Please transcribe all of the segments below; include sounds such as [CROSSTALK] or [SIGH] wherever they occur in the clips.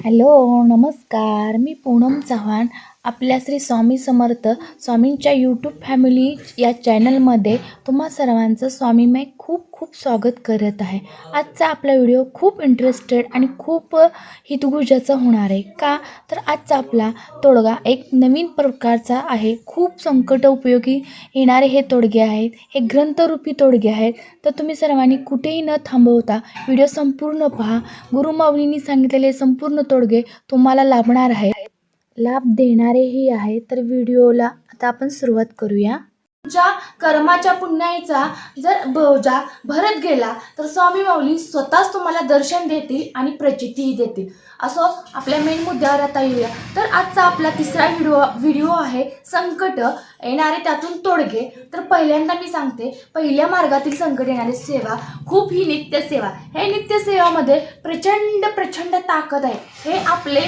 Hello नमस्कार. मी पूनम चव्हाण आपल्या श्री स्वामी समर्थ स्वामींच्या यूट्यूब फॅमिली या चॅनलमध्ये तुम्हा सर्वांचं स्वामीमय खूप खूप स्वागत करत आहे. आजचा आपला व्हिडिओ खूप इंटरेस्टेड आणि खूप हितगुजाचा होणार आहे. का? तर आजचा आपला तोडगा एक नवीन प्रकारचा आहे. खूप संकट उपयोगी येणारे हे तोडगे आहेत. हे ग्रंथरूपी तोडगे आहेत. तर तुम्ही सर्वांनी कुठेही न थांबवता व्हिडिओ संपूर्ण पहा. गुरुमाऊलींनी सांगितलेले संपूर्ण तोडगे तुम्हाला लाभणार आहे लाभ देणारेही आहे तर व्हिडिओला आता आपण सुरुवात करूया. तुमच्या कर्माच्या पुण्याईचा जर बोजा भरत गेला तर स्वामी माऊली स्वतःच तुम्हाला दर्शन देतील आणि प्रचितीही देतील. असो आपल्या मेन मुद्द्यावर आता येऊया. तर आजचा आपला तिसरा व्हिडिओ व्हिडिओ आहे संकट येणारे त्यातून तोडगे. तर पहिल्यांदा मी सांगते पहिल्या मार्गातील संकट येणारी सेवा खूप ही नित्य सेवा. हे नित्य सेवामध्ये प्रचंड प्रचंड ताकद आहे. हे आपले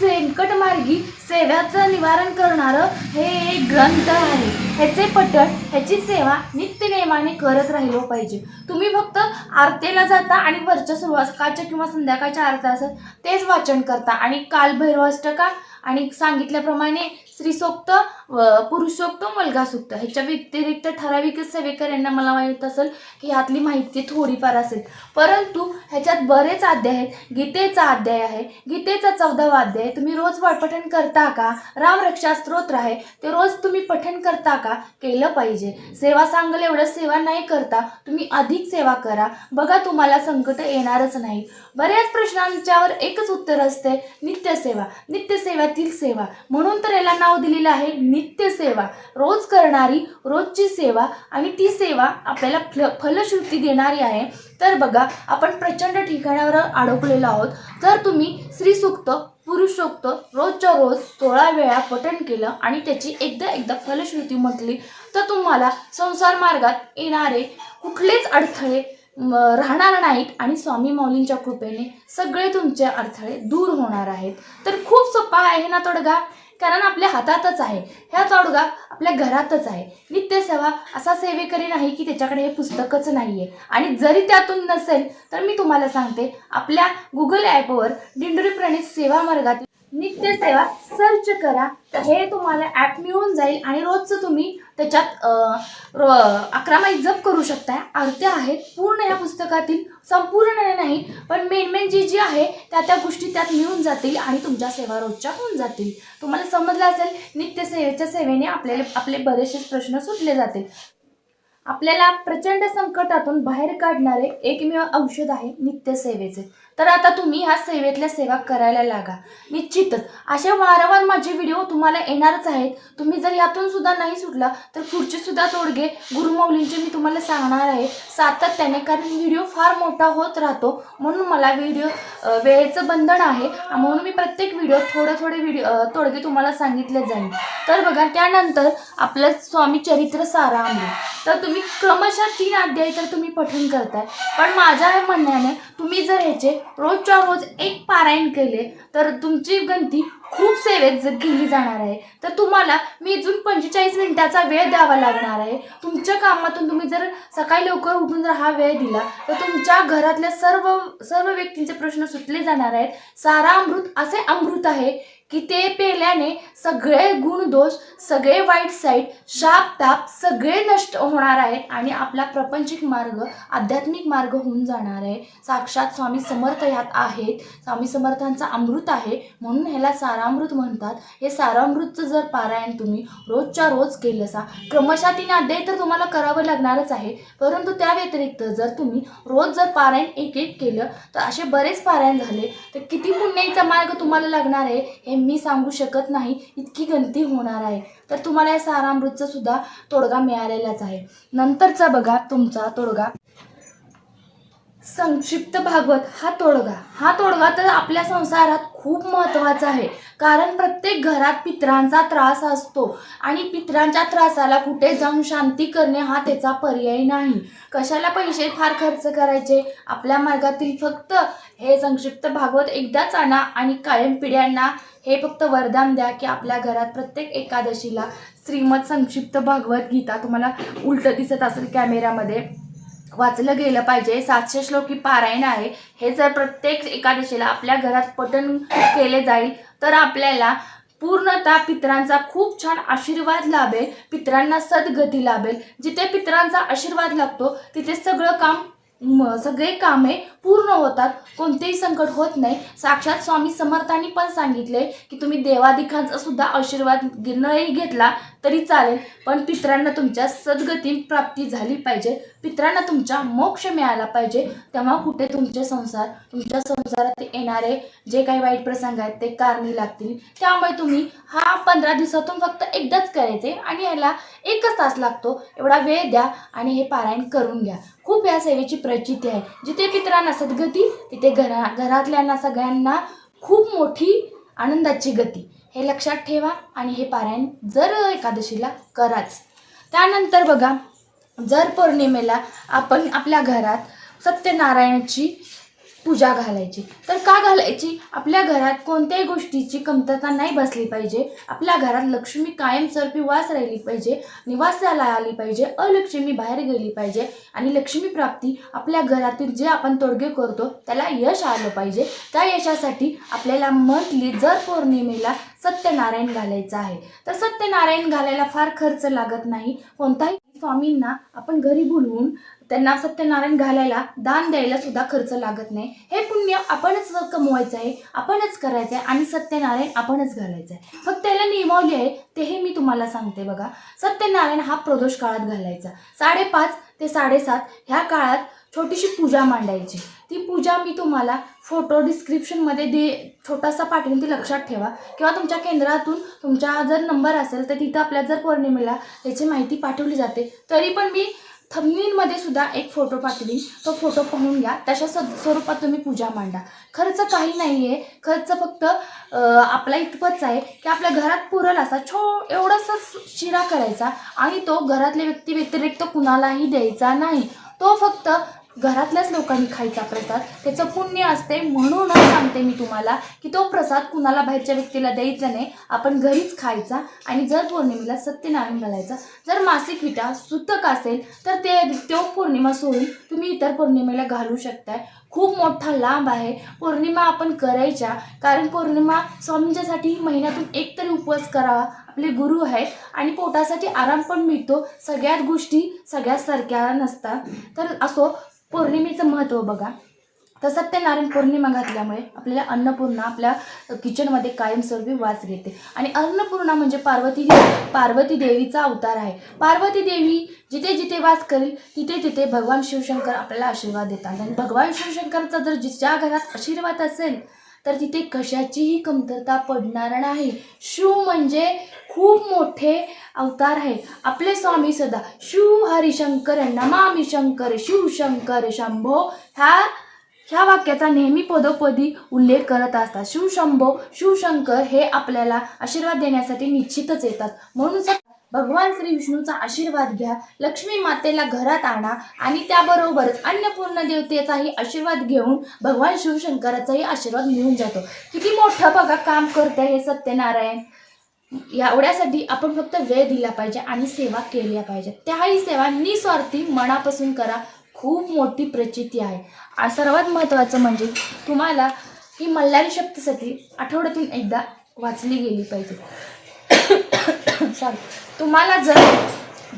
संकटमार्गी सेव्याचं निवारण करणारं हे एक ग्रंथ आहे. ह्याचे पठण ह्याची सेवा नित्यनियमाने करत राहिलो पाहिजे. तुम्ही फक्त आरतेला जाता आणि वरच्या सुरुवात सकाळच्या किंवा संध्याकाळच्या आरत्या असतात तेच वाचन करता. आणि काल भैरवाष्टका आणि सांगितल्याप्रमाणे स्त्रीसोक्त पुरुषोक्त मुलगासोक्त. ह्याच्या व्यतिरिक्त ठराविकच सेवेकर यांना मला माहीत असेल की ह्यातली माहिती थोडीफार असेल. परंतु ह्याच्यात बरेच अध्याय आहेत. गीतेचा अध्याय आहे. गीतेचा चौदावा अध्याय. आहे. तुम्ही रोज पठण करता का? रामरक्षा स्तोत्र आहे. ते रोज तुम्ही पठण करता का? केलं पाहिजे. सेवा सांगल एवढं सेवा नाही करता. तुम्ही अधिक सेवा करा. बघा तुम्हाला संकट येणारच नाही बऱ्याच प्रश्नांच्यावर एकच उत्तर असते नित्यसेवा. नित्यसेवातील सेवा. म्हणून तर याला नाव दिलेलं आहे नित्यसेवा रोज करणारी रोजची सेवा आणि ती सेवा आपल्याला फल फलश्रुती देणारी आहे. तर बघा आपण प्रचंड ठिकाणावर अडकलेलो आहोत. जर तुम्ही स्त्रीसुक्त पुरुषोक्त रोजच्या रोज सोळा वेळा पठण केलं आणि त्याची एकदा एकदा फलश्रुती म्हटली तर तुम्हाला संसार मार्गात येणारे कुठलेच अडथळे राहणार नाहीत आणि स्वामी माऊलींच्या कृपेने सगळे तुमचे अडथळे दूर होणार आहेत. तर खूप सोपा आहे ना तोडगा कारण आपल्या हातातच आहे. ह्या तोडगा आपल्या घरातच आहे. नित्यसेवा असा सेवेकरी नाही की त्याच्याकडे हे पुस्तकच नाही आहे आणि जरी त्यातून नसेल तर मी तुम्हाला सांगते आपल्या गुगल ॲपवर दिंडोरी प्रणित सेवा मार्गातील नित्यसेवा सर्च करा. हे तुम्हाला ॲप मिळून जाईल आणि रोजचं तुम्ही त्याच्यात अकरा माईक जप करू शकता. आरत्या आहेत पूर्ण या पुस्तकातील संपूर्ण नाही पण मेन मेन जी जी आहे त्या त्या गोष्टी त्यात मिळून जातील आणि तुमच्या सेवा रोजच्या होऊन जातील. तुम्हाला समजलं असेल नित्यसेवेच्या सेवेने आपल्याला आपले बरेचसे प्रश्न सुटले जातील. आपल्याला प्रचंड संकटातून बाहेर काढणारे एकमेव औषध आहे नित्यसेवेचे तर आता तुम्ही ह्या सेवेतल्या सेवा करायला लागा. निश्चितच. असे वारंवार माझे व्हिडिओ तुम्हाला येणारच आहेत. तुम्ही जर यातून सुद्धा नाही सुटला तर पुढचे सुद्धा तोडगे गुरुमौलींचे मी तुम्हाला सांगणार आहे. सातत्याने कारण व्हिडिओ फार मोठा होत राहतो म्हणून मला व्हिडिओ वेळेचं बंधन आहे. म्हणून मी प्रत्येक व्हिडिओ थोडे थोडे व्हिडिओ तोडगे तुम्हाला सांगितले जाईल. तर बघा त्यानंतर आपलं स्वामी चरित्र सारामृत तर तुम्ही क्रमशः तीन अध्याय तर तुम्ही पठण करताय. पण माझ्या म्हणण्याने तुम्ही जर ह्याचे रोजच्या रोज एक पारायण केले तर तुमची गणती खूप सेवेत जर केली जाणार आहे. तर तुम्हाला मी अजून पंचेचाळीस मिनिटाचा वेळ द्यावा लागणार आहे. तुमच्या कामातून तुम्ही जर सकाळी लवकर उठून जर हा वेळ दिला तर तुमच्या घरातल्या सर्व सर्व व्यक्तींचे प्रश्न सुटले जाणार आहेत. सारा अमृत असे अमृत आहे की ते पेल्याने सगळे गुणदोष सगळे वाईट साईड शाप ताप सगळे नष्ट होणार आहेत आणि आपला प्रपंचिक मार्ग आध्यात्मिक मार्ग होऊन जाणार आहे. साक्षात स्वामी समर्थ यात आहेत. स्वामी समर्थांचा अमृत आहे. म्हणून ह्याला सारामृत म्हणतात. हे सारामृतचं जर पारायण तुम्ही रोजच्या रोज केलं सा क्रमशः तीन अध्याय तर तुम्हाला करावं लागणारच आहे. परंतु त्या व्यतिरिक्त जर तुम्ही रोज जर पारायण एक एक केलं तर असे बरेच पारायण झाले तर किती पुण्याचा मार्ग तुम्हाला लागणार आहे हे मी सांगू शकत नाही इतकी गंती होणार आहे. तर तुम्हाला या सारामृतचा सुद्धा तोडगा मिळालेलाच आहे. नंतरचा बघा तुमचा तोडगा. संक्षिप्त भागवत हा तोडगा. हा तोडगा तर आपल्या संसारात खूप महत्त्वाचा आहे. कारण प्रत्येक घरात पित्रांचा त्रास असतो. आणि पित्रांच्या त्रासाला कुठे जाऊन शांती करणे हा त्याचा पर्याय नाही. कशाला पैसे फार खर्च करायचे? आपल्या मार्गातील फक्त हे संक्षिप्त भागवत एकदाच आणा आणि कायम पिढ्यांना हे फक्त वरदान द्या की आपल्या घरात प्रत्येक एकादशीला श्रीमद संक्षिप्त भागवत गीता तुम्हाला उलटं दिसत असेल कॅमेऱ्यामध्ये वाचलं गेलं पाहिजे. सातशे श्लोकी पारायण आहे. हे जर प्रत्येक एकादशीला आपल्या घरात पठण केले जाईल तर आपल्याला पूर्णतः पितरांचा खूप छान आशीर्वाद लाभेल पितरांना सद्गती लाभेल. जिथे पितरांचा आशीर्वाद लागतो तिथे सगळं काम सगळे कामे पूर्ण होतात. कोणतेही संकट होत नाही. साक्षात स्वामी समर्थांनी पण सांगितले की तुम्ही देवाधिकांचा सुद्धा आशीर्वाद नही घेतला तरी चालेल पण पितरांना तुमच्या सद्गती प्राप्ती झाली पाहिजे. पितरांना तुमच्या मोक्ष मिळाला पाहिजे. तेव्हा कुठे तुमचे संसार तुमच्या संसारात येणारे जे काही वाईट प्रसंग आहेत ते कारणी लागतील. त्यामुळे तुम्ही हा पंधरा दिवसातून फक्त एकदाच करायचे आणि याला एकच तास लागतो. एवढा वेळ द्या आणि हे पारायण करून घ्या. खूप या सेवेची प्रचिती आहे. जिथे पित्रांना सद्गती तिथे घरा घरातल्यांना सगळ्यांना खूप मोठी आनंदाची गती. हे लक्षात ठेवा आणि हे पारायण जर एकादशीला कराच. त्यानंतर बघा जर पौर्णिमेला आपण आपल्या घरात सत्यनारायणाची पूजा घालायची. तर का घालायची? आपल्या घरात कोणत्याही गोष्टीची कमतरता नाही बसली पाहिजे. आपल्या घरात लक्ष्मी कायमस्वरूपी वास राहिली पाहिजे. निवासाला आली पाहिजे. अलक्ष्मी बाहेर गेली पाहिजे. आणि लक्ष्मी प्राप्ती आपल्या घरातील जे आपण तोडगे करतो त्याला यश आलं पाहिजे. त्या यशासाठी आपल्याला मंथली जर पौर्णिमेला सत्यनारायण घालायचं आहे. तर सत्यनारायण घालायला फार खर्च लागत नाही. कोणताही स्वामींना आपण घरी बोलवून त्यांना सत्यनारायण घालायला दान द्यायला सुद्धा खर्च लागत नाही. हे पुण्य आपणच कमवायचं आहे आपणच करायचं आहे आणि सत्यनारायण आपणच घालायचं आहे. फक्त त्याला नियमावली आहे हे मी तुम्हाला सांगते बघा. सत्यनारायण हा प्रदोष काळात घालायचा. साडेपाच ते साडेसात ह्या काळात छोटीशी पूजा मांडायची. ती पूजा मी तुम्हाला फोटो डिस्क्रिप्शनमध्ये दे छोटासा पाठवून ती लक्षात ठेवा. किंवा तुमच्या केंद्रातून तुमचा जर नंबर असेल तर तिथं आपल्या जर पौर्णिमेला त्याची माहिती पाठवली जाते. तरी पण मी थंबनीमध्ये सुद्धा एक फोटो पाठवीन. तो फोटो पाहून घ्या. तशा स स्वरूपात तुम्ही पूजा मांडा. खर्च काही नाही आहे खर्च फक्त आपला इतपंच आहे की आपल्या घरात पुरल असा छो एवढासा शिरा करायचा. आणि तो घरातल्या व्यक्ती व्यतिरिक्त कुणालाही द्यायचा नाही. तो फक्त घरातल्याच लोकांनी खायचा प्रसाद त्याचं पुण्य असते म्हणूनच सांगते मी तुम्हाला की तो प्रसाद कुणाला बाहेरच्या व्यक्तीला द्यायचा नाही आपण घरीच खायचा आणि जर पौर्णिमेला सत्यनारायण घालायचा जर मासिक विटा सुतक असेल तर ते तो पौर्णिमा सोडून तुम्ही इतर पौर्णिमेला घालू शकताय. खूप मोठा लांब आहे. पौर्णिमा आपण करायच्या. कारण पौर्णिमा स्वामींच्यासाठी महिन्यातून एक तरी उपवास करावा. आपले गुरु आहेत आणि पोटासाठी आराम पण मिळतो. सगळ्यात गोष्टी सगळ्यात सारख्या नसतात. तर असो पौर्णिमेचं महत्त्व बघा. तर सत्यनारायण पौर्णिमा घातल्यामुळे आपल्याला अन्नपूर्णा आपल्या किचनमध्ये कायमस्वरूपी वास घेते. आणि अन्नपूर्णा म्हणजे पार्वती पार्वती देवीचा अवतार आहे. पार्वती देवी जिथे जिथे वास करेल तिथे तिथे भगवान शिवशंकर आपल्याला आशीर्वाद देतात. आणि भगवान शिवशंकरचा जर ज्या घरात आशीर्वाद असेल तर तिथे कशाचीही कमतरता पडणार नाही. शिव म्हणजे खूप मोठे अवतार आहे. आपले स्वामी सदा शिव हरिशंकर नमामी शंकर शिवशंकर शंभो ह्या ह्या वाक्याचा नेहमी पदोपदी उल्लेख करत असतात. शिवशंभो शिवशंकर हे आपल्याला आशीर्वाद देण्यासाठी निश्चितच येतात. म्हणून भगवान श्री विष्णूचा आशीर्वाद घ्या लक्ष्मी मातेला घरात आणा आणि त्याबरोबरच अन्नपूर्ण देवतेचाही आशीर्वाद घेऊन भगवान शिवशंकराचाही आशीर्वाद मिळून जातो. किती मोठं बघा काम करते हे सत्यनारायण. एवढ्यासाठी आपण फक्त वेळ दिला पाहिजे आणि सेवा केल्या पाहिजे त्याही सेवा निस्वार्थी मनापासून करा. खूप मोठी प्रचिती आहे. सर्वात महत्त्वाचं म्हणजे तुम्हाला ही मल्हारी शब्दसाठी आठवड्यातून एकदा वाचली गेली पाहिजे. [COUGHS] सॉरी तुम्हाला जर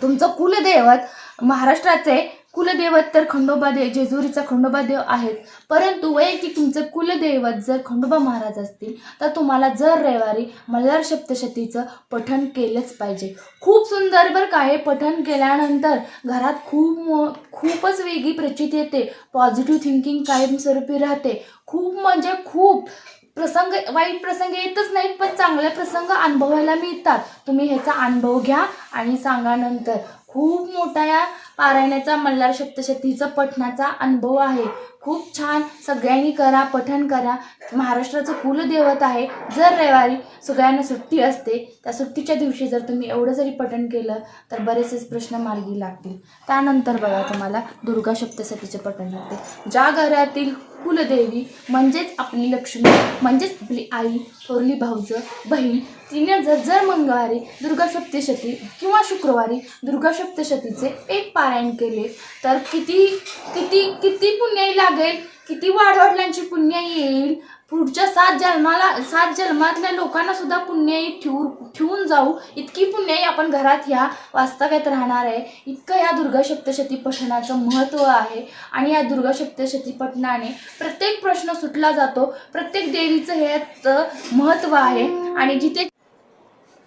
तुमचं कुलदैवत महाराष्ट्राचे कुलदैवत तर खंडोबा देव जेजुरीचा खंडोबा देव आहेत. परंतु वैयक्तिक तुमचं कुलदैवत जर खंडोबा महाराज असतील तर तुम्हाला जर रविवारी मल्हार सप्तशतीचं पठण केलंच पाहिजे. खूप सुंदर बरं का हे पठण केल्यानंतर घरात खूप मो खूपच वेगळी प्रचिती येते. पॉझिटिव्ह थिंकिंग कायमस्वरूपी राहते. खूप म्हणजे खूप. प्रसंग वाईट प्रसंग येतच नाहीत पण चांगले प्रसंग अनुभवायला मिळतात. तुम्ही ह्याचा अनुभव घ्या आणि सांगा नंतर. खूप मोठा या पारायणाचा मल्हार सप्तशतीचा पठणाचा अनुभव आहे. खूप छान. सगळ्यांनी करा पठण करा. महाराष्ट्राचं कुलदैवत आहे. जर रविवारी सगळ्यांना सुट्टी असते त्या सुट्टीच्या दिवशी जर तुम्ही एवढं जरी पठण केलं तर बरेचसेच प्रश्न मार्गी लागतील. त्यानंतर बघा तुम्हाला दुर्गा सप्तशतीचे पठण लागते ज्या घरातील कुलदेवी म्हणजेच आपली लक्ष्मी म्हणजेच आपली आई थोरली भाऊज बहीण तिने जर जर मंगळवारी दुर्गा सप्तशती किंवा शुक्रवारी दुर्गा सप्तशतीचे एक पारायण केले तर किती किती किती पुण्याई लागेल? किती वाढवडिलांची पुण्याई येईल? पुढच्या सात जन्माला सात जन्मातल्या लोकांना सुद्धा पुण्याई ठेवू ठेवून जाऊ. इतकी पुण्याई आपण घरात ह्या वास्तव्यात राहणार आहे. इतकं या दुर्गा सप्तशती पठणाचं महत्त्व आहे. आणि या दुर्गा सप्तशती पठणाने प्रत्येक प्रश्न सुटला जातो. प्रत्येक देवीचं हे महत्त्व आहे. आणि जिथे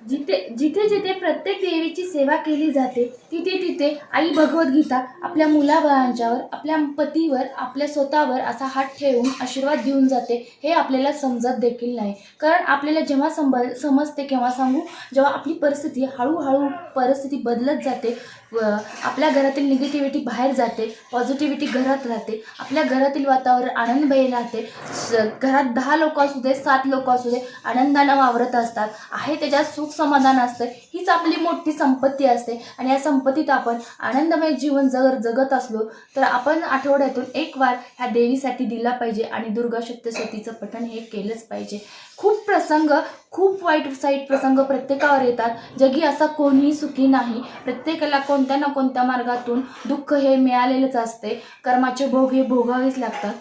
जिथे जिथे जिथे प्रत्येक देवीची सेवा केली जाते तिथे तिथे आई भगवद्गीता आपल्या मुलाबाळांच्यावर आपल्या पतीवर आपल्या स्वतःवर असा हात ठेवून आशीर्वाद देऊन जाते हे आपल्याला समजत देखील नाही. कारण आपल्याला जेव्हा संब समजते केव्हा सांगू? जेव्हा आपली परिस्थिती हळूहळू परिस्थिती बदलत जाते व आपल्या घरातील निगेटिव्हिटी बाहेर जाते पॉझिटिव्हिटी घरात राहते आपल्या घरातील वातावरण आनंदमयी राहते स- घरात दहा लोक असू दे सात लोक असू दे आनंदानं वावरत असतात. आहे त्याच्यात सुख समाधान असतं. हीच आपली मोठी संपत्ती असते. आणि या संपत्तीत आपण आनंदमय जीवन जर जगत असलो तर आपण आठवड्यातून एक वार ह्या देवीसाठी दिला पाहिजे आणि दुर्गा सप्तशतीचं पठण हे केलंच पाहिजे. खूप प्रसंग खूप वाईट साईट प्रसंग प्रत्येकावर येतात. जगी असा कोणीही सुखी नाही. प्रत्येकाला कोणत्या ना कोणत्या मार्गातून दुःख हे मिळालेलंच असते. कर्माचे भोग हे भोगावेच लागतात.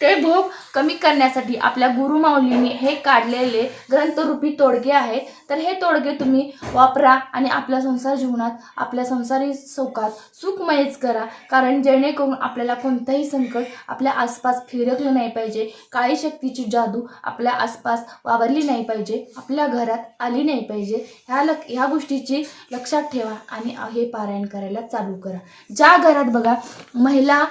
ते भोग कमी करण्यासाठी आपल्या गुरुमाऊलींनी हे काढलेले ग्रंथरूपी तोडगे आहेत तर हे तोडगे तुम्ही वापरा आणि आपल्या संसार जीवनात आपल्या संसारी सुखात सुखमयच करा. कारण जेणेकरून आपल्याला कोणतंही संकट आपल्या आसपास फिरकलं नाही पाहिजे. काळी शक्तीची जादू आपल्या आसपास वावरली नाही पाहिजे. आपल्या घरात आली नाही पाहिजे. ह्या लक ह्या गोष्टीची लक्षात ठेवा आणि हे पारायण करायला चालू करा. ज्या घरात बघा महिला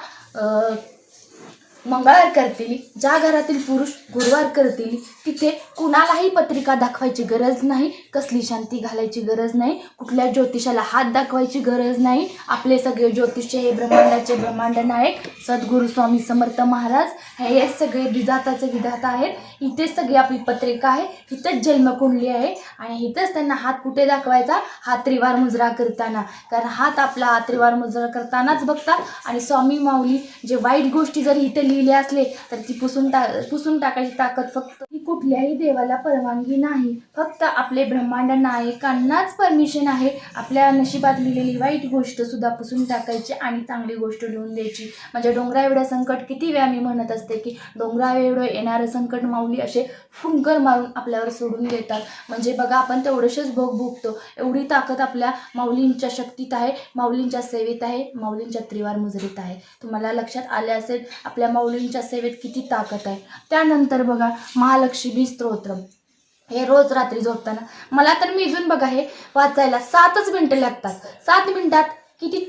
मंगळवार करतील ज्या घरातील पुरुष गुरुवार करतील तिथे कुणालाही पत्रिका दाखवायची गरज नाही कसली शांती घालायची गरज नाही कुठल्या ज्योतिषाला हात दाखवायची गरज नाही आपले सगळे ज्योतिष हे ब्रह्मांडाचे ब्रह्मांड नायक सद्गुरू स्वामी समर्थ महाराज हे सगळे विधाताचे विधाता आहेत. इथेच सगळी आपली पत्रिका आहे इथेच जन्मकुंडली आहे आणि इथंच त्यांना हात कुठे दाखवायचा? हात त्रिवार मुजरा करताना. कारण हात आपला हात त्रिवार मुजरा करतानाच बघतात आणि स्वामी माऊली जे वाईट गोष्टी जर इथे लिहिले असले तर ती पुसून टा पुसून टाकायची ताकद फक्त. ही कुठल्याही देवाला परवानगी नाही. फक्त आपले ब्रह्मांड नायकांनाच परमिशन आहे. आपल्या नशिबात लिहिलेली वाईट गोष्ट सुद्धा पुसून टाकायची आणि चांगली गोष्ट लिहून द्यायची. म्हणजे डोंगरा एवढं संकट किती वेळा मी म्हणत असते की डोंगरा एवढं येणारं संकट माऊली असे फुंकर मारून आपल्यावर सोडून देतात. म्हणजे बघा आपण तेवढंशेच भोग भोगतो. एवढी ताकद आपल्या माऊलींच्या शक्तीत आहे माऊलींच्या सेवेत आहे माऊलींच्या त्रिवार मुजरीत आहे. तुम्हाला लक्षात आले असेल आपल्या माऊ माऊलींच्या सेवेत किती ताकद आहे. त्यानंतर बघा महालक्ष्मी स्तोत्र हे रोज रात्री झोपताना. मला तर मी इजून बघा हे वाचायला सातच मिनटं लागतात. सात मिनिटात किती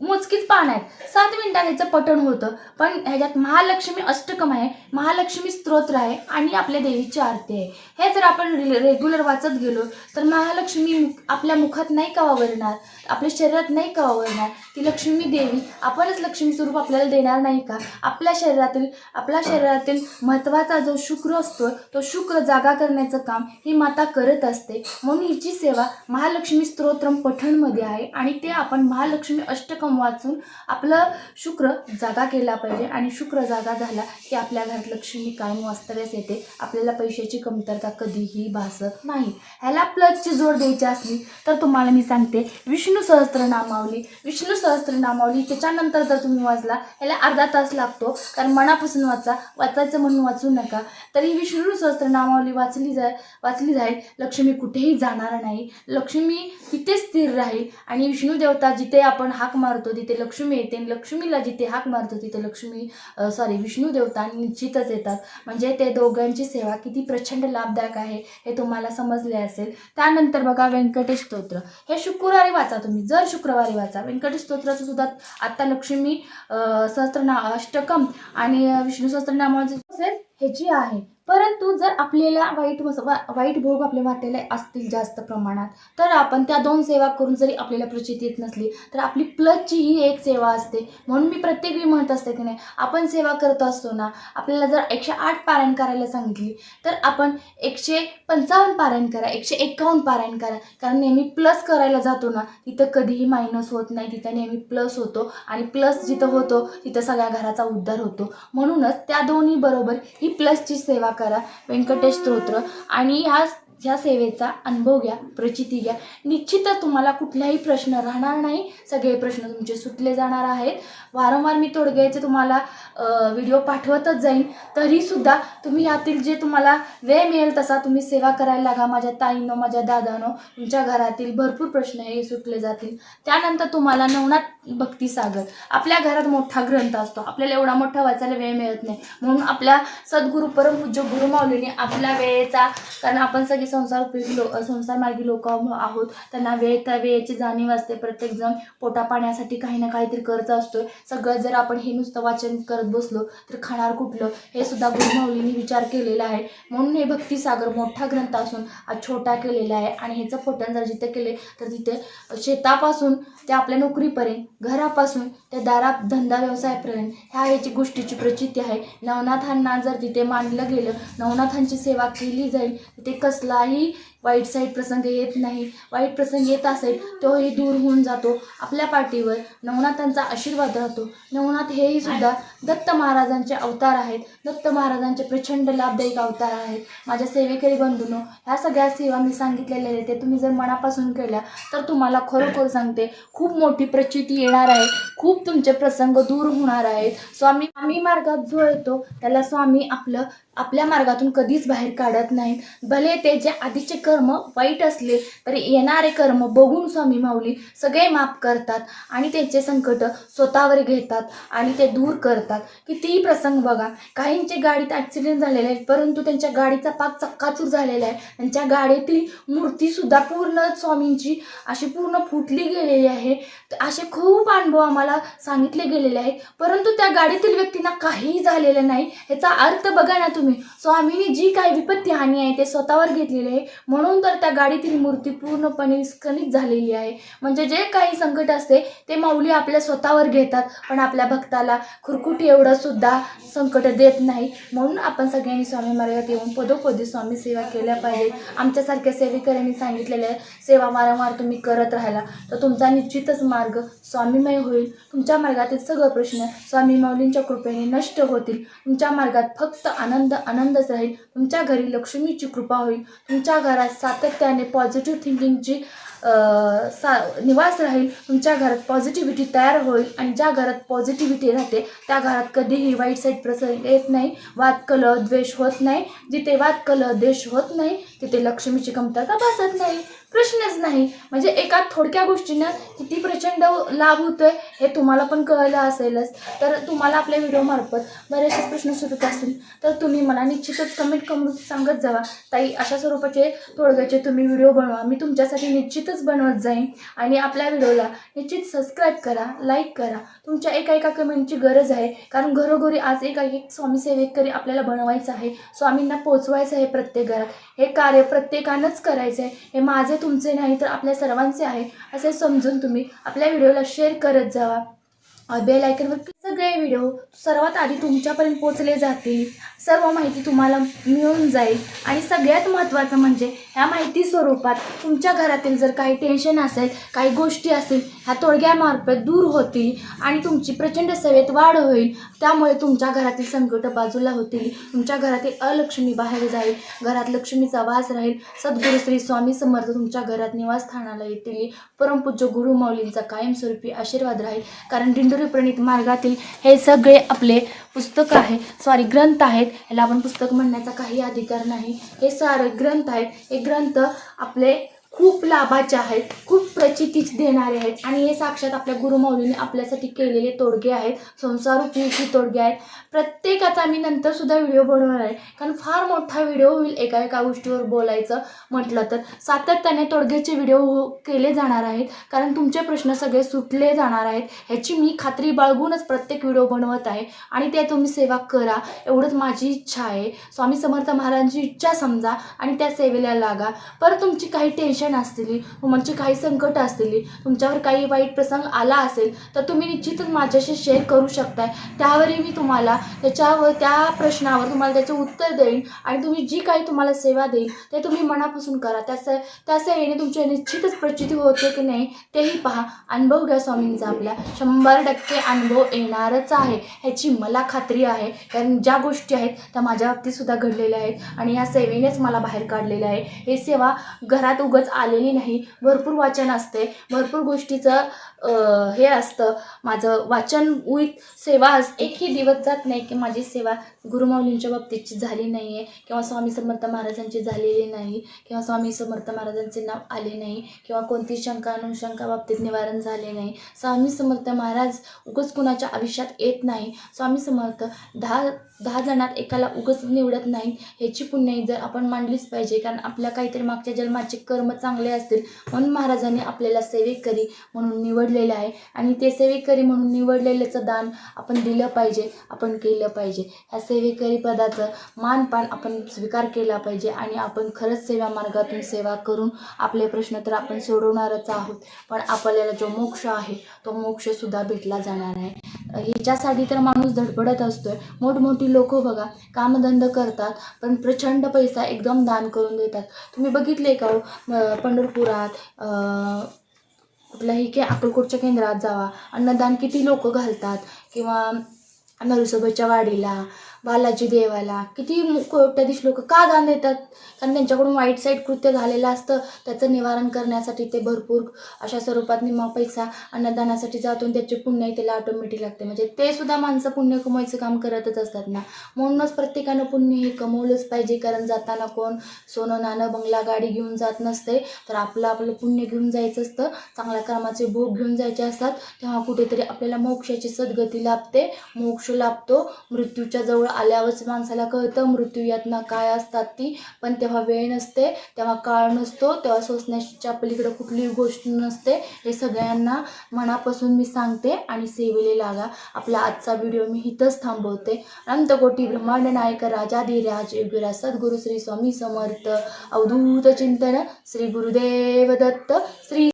मोजकीच पान आहेत. सात मिनिटात ह्याचं पठण होतं. पण ह्याच्यात महालक्ष्मी अष्टकम आहे महालक्ष्मी स्तोत्र आहे आणि आपल्या देवीची आरती आहे. हे जर आपण रेग्युलर वाचत गेलो तर महालक्ष्मी आपल्या मुखात नाही का वावरणार? आपल्या शरीरात नाही का वावरणार? की लक्ष्मी देवी. आपणच लक्ष्मी स्वरूप आपल्याला देणार नाही का? आपल्या शरीरातील आपल्या शरीरातील महत्त्वाचा जो शुक्र असतो तो शुक्र जागा करण्याचं काम ही माता करत असते. म्हणून हिची सेवा महालक्ष्मी स्तोत्रम पठणमध्ये आहे आणि ते आपण महालक्ष्मी अष्टकम वाचून आपलं शुक्र जागा केला पाहिजे आणि शुक्र जागा झाला की आपल्या घरात लक्ष्मी कायम वास्तव्यास येते. आपल्याला पैशाची कमतरता कधीही भासत नाही. ह्याला प्लसची जोड द्यायची असली तर तुम्हाला मी सांगते विष्णू सहस्त्रनामावली. विष्णू सहस्त्रनामावली त्याच्यानंतर जर तुम्ही वाचला ह्याला अर्धा तास लागतो. कारण मनापासून वाचा वाचायचं म्हणून वाचू नका. तरी विष्णू सहस्त्रनामावली वाचली जाय वाचली जाईल. लक्ष्मी कुठेही जाणार नाही. लक्ष्मी तिथे स्थिर राहील. आणि विष्णू देवता जिथे आपण हाक मारतो तिथे लक्ष्मी येते. आणि लक्ष्मीला जिथे हाक मारतो तिथे लक्ष्मी सॉरी विष्णू देवता निश्चितच येतात. म्हणजे ते दोघांची सेवा किती प्रचंड लाभदायक आहे हे तुम्हाला समजले असेल. त्यानंतर बघा व्यंकटेश स्तोत्र. हे शुक्रवारी वाचा तुम्ही. जर शुक्रवारी वाचा व्यंकटेश स्तोत्राचं सुद्धा आत्ता लक्ष्मी सहस्त्रना अष्टकम आणि विष्णू सहस्त्रनामाचे तसेच ह्याची आहे. परंतु जर आपल्याला वाईट वस- वा- वाईट भोग आपल्या वाटायला असतील जास्त प्रमाणात तर आपण त्या दोन सेवा करून जरी आपल्याला प्रचिती येत नसली तर आपली प्लसची ही एक सेवा असते. म्हणून मी प्रत्येक वेळी म्हणत असते की नाही आपण सेवा करत असतो ना आपल्याला जर एकशे आठ पारायण करायला सांगितली तर आपण एकशे पंचावन्न पारायण करा एकशे एकावन्न पारायण करा. कारण नेहमी प्लस करायला जातो ना तिथं कधीही मायनस होत नाही तिथं नेहमी प्लस होतो. आणि प्लस जिथं होतो तिथं सगळ्या घराचा उद्धार होतो. म्हणूनच त्या दोन्ही बरोबर ही प्लसची सेवा करा. व्यंकटेश स्तोत्र. आणि ह्या ह्या सेवेचा अनुभव घ्या प्रचिती घ्या निश्चितच तुम्हाला कुठलाही प्रश्न राहणार नाही. सगळे प्रश्न तुमचे सुटले जाणार आहेत. वारंवार मी तोडग्याचे तुम्हाला व्हिडिओ पाठवतच जाईन. तरीसुद्धा तुम्ही यातील जे तुम्हाला वेळ मिळेल तसा तुम्ही सेवा करायला लागा. माझ्या ताईनो माझ्या दादानो तुमच्या घरातील भरपूर प्रश्न हे सुटले जातील. त्यानंतर तुम्हाला नवनाथ भक्तिसागर. आपल्या घरात मोठा ग्रंथ असतो. आपल्याला एवढा मोठा वाचायला वेळ मिळत नाही. म्हणून आपल्या सद्गुरू परमपूज्य गुरुमाऊलीने आपल्या वेळेचा कारण आपण सगळे संसार उपयोगी लो संसार मार्गी लोक आहोत. त्यांना वेळ त्या वेळेची जाणीव असते. प्रत्येकजण पोटा पाण्यासाठी काही ना काहीतरी करत असतो सगळं जर आपण हे नुसतं वाचन करत बसलो तर खाणार कुठलं? हे सुद्धा गुरुमाऊलीने विचार केलेला आहे. म्हणून हे भक्तिसागर मोठा ग्रंथ असून छोटा केलेला आहे. आणि ह्याचं पठण जर जिथे केले तर तिथे शेतापासून ते आपल्या नोकरीपर्यंत घरापासून ते दारा धंदा व्यवसायापर्यंत ह्या ह्याची गोष्टीची प्रचिती आहे. नवनाथांना जर तिथे मानलं गेलं नवनाथांची सेवा केली जाईल तिथे कसला कोणताही वाईट साईड प्रसंग येत नाही. वाईट प्रसंग येत असेल तोही दूर होऊन जातो. आपल्या पाठीवर नवनाथांचा आशीर्वाद राहतो. नवनाथ हेही सुद्धा दत्त महाराजांचे अवतार आहेत. दत्त महाराजांचे प्रचंड लाभदायक अवतार आहेत. माझ्या सेवेकरी बंधूनो ह्या सगळ्या सेवा मी सांगितलेल्या आहेत. ते तुम्ही जर मनापासून केल्या तर तुम्हाला खरोखर सांगते खूप मोठी प्रचिती येणार आहे. खूप तुमचे प्रसंग दूर होणार आहेत. स्वामी स्वामी मार्गात जो येतो त्याला स्वामी आपलं आपल्या मार्गातून कधीच बाहेर काढत नाहीत. भले ते जे आधीचे कर्म वाईट असले तरी येणारे कर्म बघून स्वामी माऊली सगळे माफ करतात आणि त्यांचे संकट स्वतःवर घेतात आणि ते दूर करतात. कितीही प्रसंग बघा काहींचे गाडीत ॲक्सिडेंट झालेले आहेत परंतु त्यांच्या गाडीचा पाक चक्काचूर झालेला आहे. त्यांच्या गाडीतील मूर्तीसुद्धा पूर्ण स्वामींची अशी पूर्ण फुटली गेलेली आहे. असे खूप अनुभव आम्हाला सांगितले गेलेले आहेत. परंतु त्या गाडीतील व्यक्तींना काहीही झालेलं नाही. ह्याचा अर्थ बघा ना तुम्ही. स्वामीने जी काही विपत्ती हानी आहे ते स्वतःवर घेतलेली आहे. म्हणून तर त्या गाडीतील मूर्ती पूर्णपणे विस्कळीत झालेली आहे. म्हणजे जे काही संकट असते ते माऊली आपल्या स्वतःवर घेतात पण आपल्या भक्ताला खुरकुटी एवढं सुद्धा संकट देत नाही. म्हणून आपण सगळ्यांनी स्वामी मार्गात येऊन पदोपदी स्वामी सेवा केल्या पाहिजे. आमच्यासारख्या सेविकऱ्यांनी सांगितलेल्या सेवा वारंवार तुम्ही करत राहिला तर तुमचा निश्चितच मार्ग स्वामीमय होईल. तुमच्या मार्गातील सगळं प्रश्न स्वामी माऊलींच्या कृपेने नष्ट होतील. तुमच्या मार्गात फक्त आनंद आनंदच राहील. तुमच्या घरी लक्ष्मीची कृपा होईल. तुमच्या घरात सातत्याने पॉझिटिव्ह थिंकिंगची सा निवास राहील. तुमच्या घरात पॉझिटिव्हिटी तयार होईल आणि ज्या घरात पॉझिटिव्हिटी राहते त्या घरात कधीही वाईट साईड प्रसंग येत नाही. वाद कलह द्वेष होत नाही. जिथे वाद कलह द्वेष होत नाही तिथे लक्ष्मीची कमतरता भासत नाही. प्रश्नच नाही. म्हणजे एका थोडक्या गोष्टीनं किती प्रचंड लाभ होतो आहे हे तुम्हाला पण कळलं असेलच. तर तुम्हाला आपल्या व्हिडिओमार्फत बरेचसे प्रश्न सुटत असतील. तर तुम्ही मला निश्चितच कमेंट करून सांगत जावा. ताई अशा स्वरूपाचे थोडक्याचे तुम्ही व्हिडिओ बनवा. मी तुमच्यासाठी निश्चितच बनवत जाईन. आणि आपल्या व्हिडिओला निश्चित सबस्क्राईब करा लाईक करा. तुमच्या एका एका कमेंटची गरज आहे. कारण घरोघरी आज एका एक स्वामी सेवेकरी आपल्याला बनवायचं आहे. स्वामींना पोचवायचं आहे प्रत्येक घरात. हे कार्य प्रत्येकानंच करायचं आहे हे माझे तुमचे नाही तर आपल्या सर्वांचे आहे असे समजून तुम्ही आपल्या व्हिडिओला शेअर करत जावा. बेल आयकनवर सगळे व्हिडिओ सर्वात आधी तुमच्यापर्यंत पोचले जातील. सर्व माहिती तुम्हाला मिळून जाईल. आणि सगळ्यात महत्त्वाचं म्हणजे ह्या माहिती स्वरूपात तुमच्या घरातील जर काही टेन्शन असेल काही गोष्टी असेल ह्या तोडग्यामार्फत दूर होतील आणि तुमची प्रचंड सेवेत वाढ होईल. त्यामुळे तुमच्या घरातील संकट बाजूला होतील. तुमच्या घरातील अलक्ष्मी बाहेर जाईल. घरात लक्ष्मीचा वास राहील. सद्गुरू श्री स्वामी समर्थ तुमच्या घरात निवासस्थानाला येतील. परमपूज्य गुरुमौलींचा कायमस्वरूपी आशीर्वाद राहील. कारण दिंडोरी प्रणित मार्गातील हे सगळे आपले पुस्तक आहे. सॉरी ग्रंथ आहेत. याला आपण पुस्तक म्हणण्याचा काही अधिकार नाही. हे सारे ग्रंथ आहेत. हे ग्रंथ आपले खूप लाभाचे आहेत खूप प्रचितीच देणारे आहेत. आणि हे साक्षात आपल्या गुरुमौलीने आपल्यासाठी केलेले तोडगे आहेत संसार उपयोगी तोडगे आहेत. प्रत्येकाचा मी नंतर सुद्धा व्हिडिओ बनवणार आहे. कारण फार मोठा व्हिडिओ होईल एका एका गोष्टीवर बोलायचं म्हटलं तर. सातत्याने तोडग्याचे व्हिडिओ हो केले जाणार आहेत. कारण तुमचे प्रश्न सगळे सुटले जाणार आहेत. ह्याची मी खात्री बाळगूनच प्रत्येक व्हिडिओ बनवत आहे. आणि ते तुम्ही सेवा करा. एवढंच माझी इच्छा आहे. स्वामी समर्थ महाराजांची इच्छा समजा आणि त्या सेवेला लागा. परत तुमची काही टेन्शन असतील तुमची काही संकट असतील तुमच्यावर काही वाईट प्रसंग आला असेल तर तुम्ही निश्चितच माझ्याशी शेअर करू शकताय. त्यावरही मी तुम्हाला त्याच्यावर त्या प्रश्नावर तुम्हाला त्याचं उत्तर देईन आणि तुम्ही जी काही तुम्हाला सेवा देईल ते तुम्ही मनापासून करा. त्या से त्या सेवेने तुमच्या निश्चितच प्रचिती होते की नाही तेही पहा. अनुभव घ्या स्वामींचा आपल्या शंभर टक्के अनुभव येणारच आहे. ह्याची मला खात्री आहे. कारण ज्या गोष्टी आहेत त्या माझ्या बाबतीत सुद्धा घडलेल्या आहेत आणि या सेवेनेच मला बाहेर काढलेलं आहे हे सेवा घरात उगच आलेली नाही. भरपूर वाचन असते. भरपूर गोष्टीचं हे असतं. माझं वाचन विथ सेवा असते. एकही दिवस जात नाही की माझी सेवा गुरुमाऊलींच्या बाबतीतची झाली नाही आहे किंवा स्वामी समर्थ महाराजांची झालेली नाही किंवा स्वामी समर्थ महाराजांचे नाव आले नाही किंवा कोणती शंका अनुशंका बाबतीत निवारण झाले नाही. स्वामी समर्थ महाराज उगच कुणाच्या आयुष्यात येत नाही. स्वामी समर्थ दहा दहा जणात एकाला उगच निवडत नाही ह्याची पुण्याई जर आपण मांडलीच पाहिजे कारण आपल्या काहीतरी मागच्या जन्माचे कर्म चांगले असतील म्हणून महाराजांनी आपल्याला सेवेकरी म्हणून निवडलेले आहे. आणि ते सेवेकरी म्हणून निवडलेल्याचं दान आपण दिलं पाहिजे आपण केलं पाहिजे. ह्या सेवेकरी पदाचं मानपान आपण स्वीकार केला पाहिजे आणि आपण खरंच सेवा मार्गातून सेवा करून आपले प्रश्न तर आपण सोडवणारच आहोत. पण आपल्याला जो मोक्ष आहे तो मोक्षसुद्धा भेटला जाणार आहे. ह्याच्यासाठी तर माणूस धडपडत असतोय. मोठमोठी लोक बघा कामधंद करतात पण प्रचंड पैसा एकदम दान करून देतात. तुम्ही बघितले का हो? पंढरपुरात अं, कुठल्याही के अक्कलकोटच्या केंद्रात जावा अन्नदान किती लोक घालतात? किंवा नरसोबाच्या वाडीला बालाजी देवाला. किती कोट्याधीश लोक का दान देतात? कारण त्यांच्याकडून वाईट साईड कृत्य झालेलं असतं. त्याचं निवारण करण्यासाठी ते भरपूर अशा स्वरूपात निम्मा पैसा अन्नदानासाठी जातो आणि पुण्य त्याला ऑटोमॅटिक लागते. म्हणजे ते सुद्धा माणसं पुण्य कमवायचं काम करतच असतात ना. म्हणूनच प्रत्येकानं पुण्य हे कमवलंच पाहिजे. कारण जाताना कोण सोनं नाणं बंगला गाडी घेऊन जात नसते. तर आपलं आपलं पुण्य घेऊन जायचं असतं. चांगल्या कामाचे भोग घेऊन जायचे असतात. तेव्हा कुठेतरी आपल्याला मोक्षाची सद्गती लाभते. मोक्ष लाभतो. मृत्यूच्या जवळ आल्यावरच माणसाला कळतं मृत्यू यातना काय असतात ती. पण तेव्हा वेळ नसते तेव्हा काळ नसतो तेव्हा सोसण्याच्या पलीकडे कुठलीही गोष्ट नसते. हे सगळ्यांना मनापासून मी सांगते आणि सेवेले लागा. आपला आजचा व्हिडिओ मी इथंच थांबवते. अनंतकोटी ब्रह्मांड नायक राजाधिराज युगरा सद्गुरु श्री स्वामी समर्थ. अवधूत चिंतन श्री गुरुदेव दत्त श्री